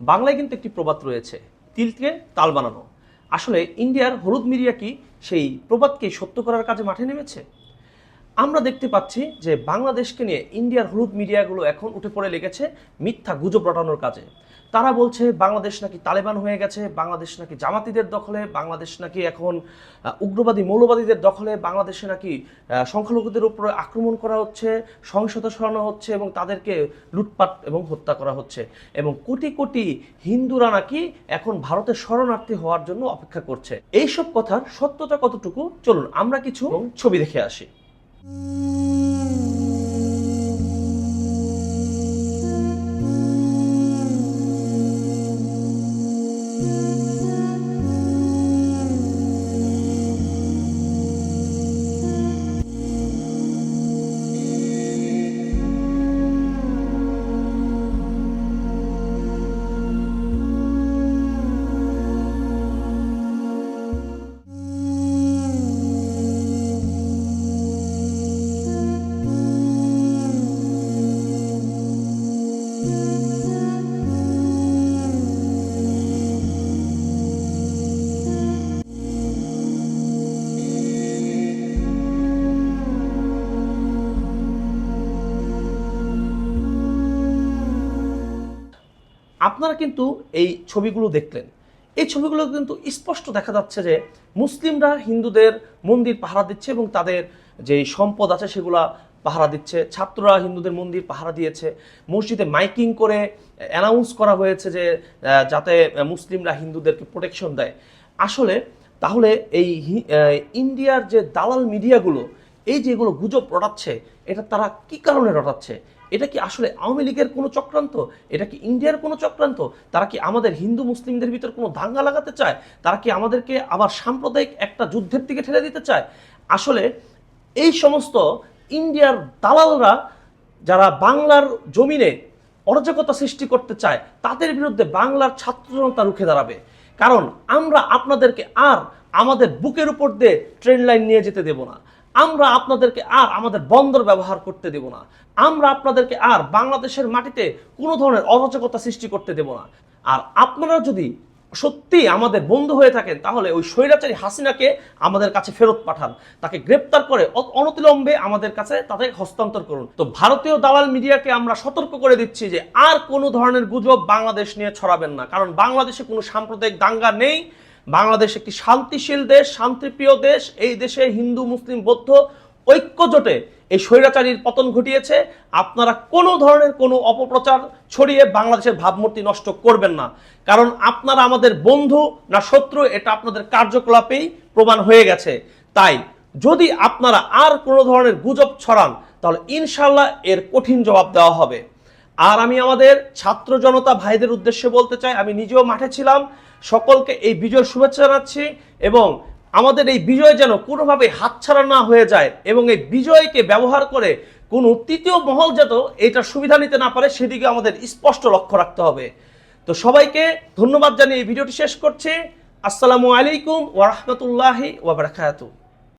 বাংলায় কিন্তু একটি প্রবাদ রয়েছে, তিলকে তাল বানানো। আসলে ইন্ডিয়ার হলুদ মিডিয়া কি সেই প্রবাদকে সত্য করার কাজে মাঠে নেমেছে? আমরা দেখতে পাচ্ছি যে বাংলাদেশকে নিয়ে ইন্ডিয়ার হলুদ মিডিয়াগুলো এখন উঠে পড়ে লেগেছে মিথ্যা গুজব রটানোর কাজে। তারা বলছে বাংলাদেশ নাকি তালেবান হয়ে গেছে বাংলাদেশ নাকি জামাতিদের দখলে বাংলাদেশ নাকি এখন উগ্রবাদী মৌলবাদীদের দখলে বাংলাদেশে নাকি সংখ্যালঘুদের উপরে আক্রমণ করা হচ্ছে সহিংসতা সরানো হচ্ছে এবং তাদেরকে লুটপাট এবং হত্যা করা হচ্ছে। এবং কোটি কোটি হিন্দুরা নাকি এখন ভারতের শরণার্থী হওয়ার জন্য অপেক্ষা করছে। এইসব কথার সত্যতা কতটুকু? চলুন আমরা কিছু ছবি দেখে আসি। Música আপনারা কিন্তু এই ছবিগুলো দেখলেন। এই ছবিগুলো কিন্তু স্পষ্ট দেখা যাচ্ছে যে মুসলিমরা হিন্দুদের মন্দির পাহারা দিচ্ছে এবং তাদের যে সম্পদ আছে সেগুলা পাহারা দিচ্ছে। ছাত্ররা হিন্দুদের মন্দির পাহারা দিয়েছে। মসজিদে মাইকিং করে অ্যানাউন্স করা হয়েছে যে যাতে মুসলিমরা হিন্দুদেরকে প্রোটেকশন দেয়। আসলে তাহলে এই ইন্ডিয়ার যে দালাল মিডিয়াগুলো, এই যেগুলো গুজব রটাচ্ছে এটা তারা কি কারণে রটাচ্ছে? এটা কি আসলে আওয়ামী লীগের কোনো চক্রান্ত? এটা কি ইন্ডিয়ার কোনো চক্রান্ত? তারা কি আমাদের হিন্দু মুসলিমদের ভিতর কোনো দাঙ্গা লাগাতে চায়? তারা কি আমাদেরকে আবার সাম্প্রদায়িক একটা যুদ্ধের দিকে ঠেলে দিতে চায়? আসলে এই সমস্ত ইন্ডিয়ার দালালরা যারা বাংলার জমিনে অরাজকতা সৃষ্টি করতে চায়, তাদের বিরুদ্ধে বাংলার ছাত্র জনতা রুখে দাঁড়াবে। কারণ আমরা আপনাদেরকে আর আমাদের বুকের উপর দিয়ে ট্রেন লাইন নিয়ে যেতে দেব না। আমরা আপনাদেরকে আর আমাদের বন্দর ব্যবহার করতে দেব না। আমরা আপনাদেরকে আর বাংলাদেশের মাটিতে কোনো ধরনের অরাজকতা সৃষ্টি করতে দেব না। আর আপনারা যদি সত্যি আমাদের বন্ধু হয়ে থাকেন, তাহলে ওই স্বৈরাচারী হাসিনাকে আমাদের কাছে ফেরত পাঠান। তাকে গ্রেপ্তার করে অনতিলম্বে আমাদের কাছে তাদের হস্তান্তর করুন। তো ভারতীয় দালাল মিডিয়াকে আমরা সতর্ক করে দিচ্ছি যে, আর কোনো ধরনের গুজব বাংলাদেশ নিয়ে ছড়াবেন না। কারণ বাংলাদেশে কোনো সাম্প্রদায়িক দাঙ্গা নেই। বাংলাদেশ একটি শান্তিশীল দেশ, শান্তিপ্রিয় দেশ। এই দেশে হিন্দু, মুসলিম, বৌদ্ধ ঐক্যজোটে এই স্বৈরাচারীর পতন ঘটিয়েছে। আপনারা কোনো ধরনের কোনো অপপ্রচার ছড়িয়ে বাংলাদেশের ভাবমূর্তি নষ্ট করবেন না। কারণ আপনারা আমাদের বন্ধু না শত্রু, এটা আপনাদের কার্যকলাপেই প্রমাণ হয়ে গেছে। তাই যদি আপনারা আর কোনো ধরনের গুজব ছড়ান, তাহলে ইনশাল্লাহ এর কঠিন জবাব দেওয়া হবে। আর আমি আমাদের ছাত্র জনতা ভাইদের উদ্দেশ্যে বলতে চাই, আমি নিজেও মাঠে ছিলাম, সকলকে এই বিজয়ের শুভেচ্ছা জানাচ্ছি এবং আমাদের এই বিজয় যেন কোনোভাবে হাতছাড়া না হয়ে যায় এবং এই বিজয়কে ব্যবহার করে কোনো তৃতীয় মহল যাতে এইটার সুবিধা নিতে না পারে, সেদিকে আমাদের স্পষ্ট লক্ষ্য রাখতে হবে। তো সবাইকে ধন্যবাদ জানিয়ে এই ভিডিওটি শেষ করছি। আসসালামু আলাইকুম ওরহমতুল্লাহি ওবরাকাতু